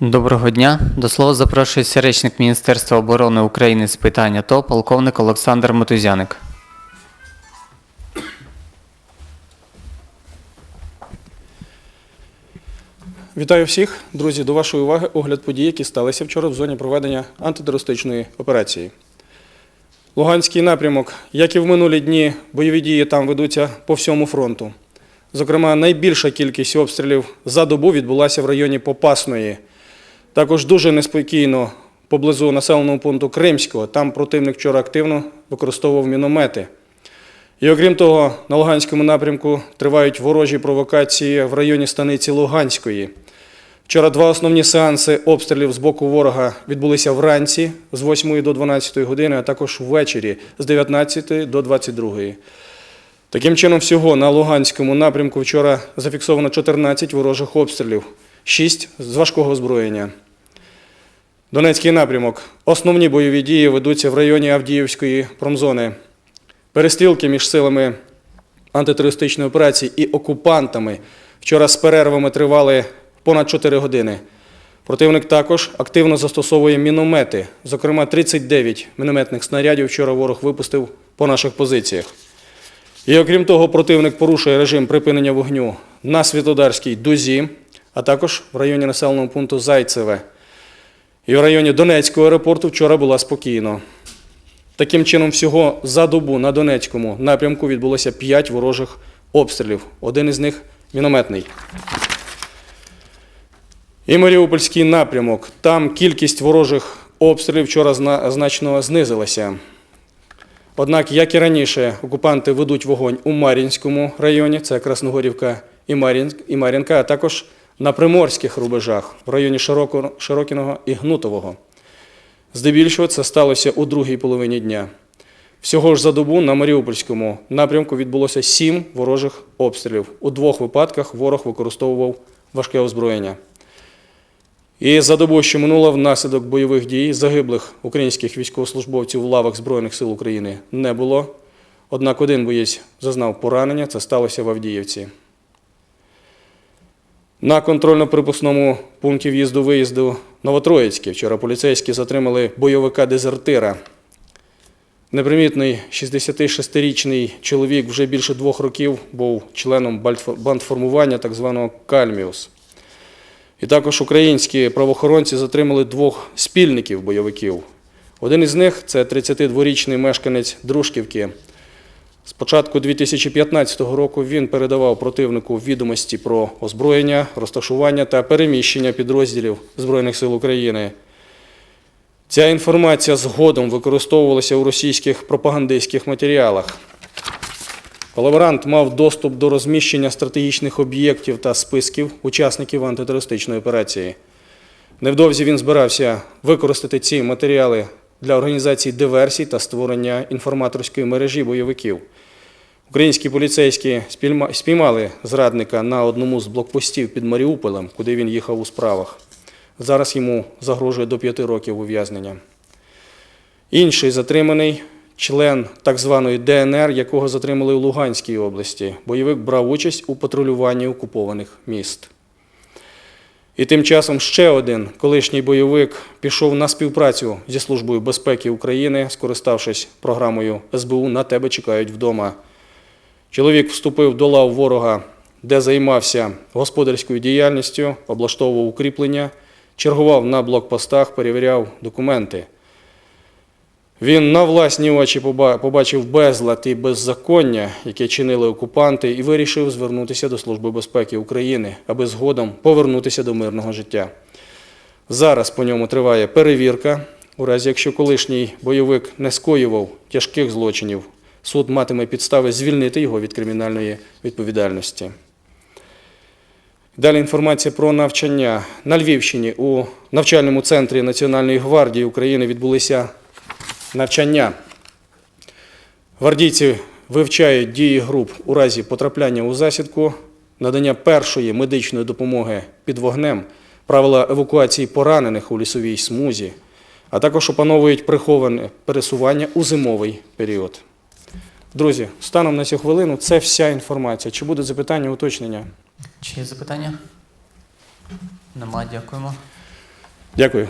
Доброго дня. До слова запрошується речник Міністерства оборони України з питань АТО, полковник Олександр Мотузяник. Вітаю всіх, друзі. До вашої уваги огляд подій, які сталися вчора в зоні проведення антитерористичної операції. Луганський напрямок, як і в минулі дні, бойові дії там ведуться по всьому фронту. Зокрема, найбільша кількість обстрілів за добу відбулася в районі Попасної. Також дуже неспокійно поблизу населеного пункту Кримського. Там противник вчора активно використовував міномети. І окрім того, на Луганському напрямку тривають ворожі провокації в районі станиці Луганської. Вчора два основні сеанси обстрілів з боку ворога відбулися вранці з 8 до 12 години, а також ввечері з 19 до 22. Таким чином, всього на Луганському напрямку вчора зафіксовано 14 ворожих обстрілів, 6 з важкого озброєння. Донецький напрямок. Основні бойові дії ведуться в районі Авдіївської промзони. Перестрілки між силами антитерористичної операції і окупантами вчора з перервами тривали понад 4 години. Противник також активно застосовує міномети. Зокрема, 39 мінометних снарядів вчора ворог випустив по наших позиціях. І окрім того, противник порушує режим припинення вогню на Світлодарській дузі, а також в районі населеного пункту Зайцеве. І в районі Донецького аеропорту вчора було спокійно. Таким чином, всього за добу на Донецькому напрямку відбулося 5 ворожих обстрілів. Один із них мінометний. І Маріупольський напрямок. Там кількість ворожих обстрілів вчора значно знизилася. Однак, як і раніше, окупанти ведуть вогонь у Мар'їнському районі, це Красногорівка і Мар'їнка, а також на приморських рубежах в районі Широкіного і Гнутового. Здебільшого це сталося у другій половині дня. Всього ж за добу на Маріупольському напрямку відбулося сім ворожих обстрілів. У двох випадках ворог використовував важке озброєння. І за добу, що минула, внаслідок бойових дій загиблих українських військовослужбовців в лавах Збройних сил України не було. Однак один боєць зазнав поранення, це сталося в Авдіївці. На контрольно-припускному пункті в'їзду-виїзду Новотроїцьке вчора поліцейські затримали бойовика-дезертира. Непримітний 66-річний чоловік вже більше двох років був членом бандформування так званого Кальміус. І також українські правоохоронці затримали двох спільників бойовиків. Один із них це 32-річний мешканець Дружківки. З початку 2015 року він передавав противнику відомості про озброєння, розташування та переміщення підрозділів Збройних сил України. Ця інформація згодом використовувалася у російських пропагандистських матеріалах. Колаборант мав доступ до розміщення стратегічних об'єктів та списків учасників антитерористичної операції. Невдовзі він збирався використати ці матеріали для організації диверсій та створення інформаторської мережі бойовиків. Українські поліцейські спіймали зрадника на одному з блокпостів під Маріуполем, куди він їхав у справах. Зараз йому загрожує до п'яти років ув'язнення. Інший затриманий член так званої ДНР, якого затримали у Луганській області. Бойовик брав участь у патрулюванні окупованих міст. І тим часом ще один колишній бойовик пішов на співпрацю зі Службою безпеки України, скориставшись програмою СБУ на тебе чекають вдома. Чоловік вступив до лав ворога, де займався господарською діяльністю, облаштовував укріплення, чергував на блокпостах, перевіряв документи. Він на власні очі побачив безлад і беззаконня, яке чинили окупанти, і вирішив звернутися до Служби безпеки України, аби згодом повернутися до мирного життя. Зараз по ньому триває перевірка. У разі, якщо колишній бойовик не скоював тяжких злочинів, суд матиме підстави звільнити його від кримінальної відповідальності. Далі інформація про навчання. На Львівщині у навчальному центрі Національної гвардії України відбулися навчання. Гвардійці вивчають дії груп у разі потрапляння у засідку, надання першої медичної допомоги під вогнем, правила евакуації поранених у лісовій смузі, а також опановують приховане пересування у зимовий період. Друзі, станом на цю хвилину це вся інформація. Чи будуть запитання, уточнення? Чи є запитання? Нема, дякуємо. Дякую.